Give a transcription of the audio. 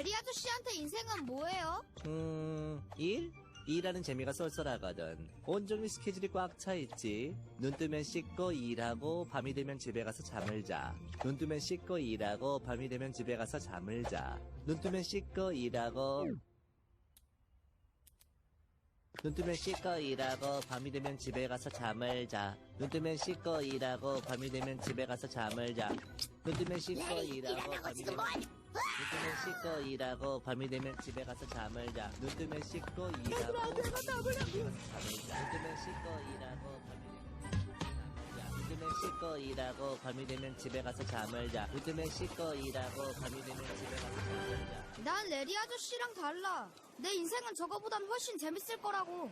레리 아저씨한테 인생은 뭐예요? 음, 일? 일하는 재미가 쏠쏠하거든. 온종일 스케줄이 꽉 차 있지. 눈 뜨면 씻고 일하고 밤이 되면 집에 가서 잠을 자. 눈 뜨면 씻고 일하고 밤이 되면 집에 가서 잠을 자. 눈 뜨면 씻고 일하고 눈 뜨면 씻고 일하고 밤이 되면 집에 가서 잠을 자. 눈 뜨면 씻고 일하고 밤이 되면 집에 가서 잠을 자. 눈 뜨면 씻고 일하고 밤이 되면 눈 뜨면 씻고 일하고 밤이 되면 집에 가서 잠을 자. 눈 뜨면 씻고 일하고 밤이 되면 집에 가서 잠을 자. 눈 뜨면 씻고 일하고 밤이 되면 씻고 일하고 밤이 되면 집에 가서 잠을 자. 눈 뜨면 씻고 일하고 밤이 되면 집에 가서 잠을 자. 난 레리 아저씨랑 달라. 내 인생은 저거보단 훨씬 재밌을 거라고.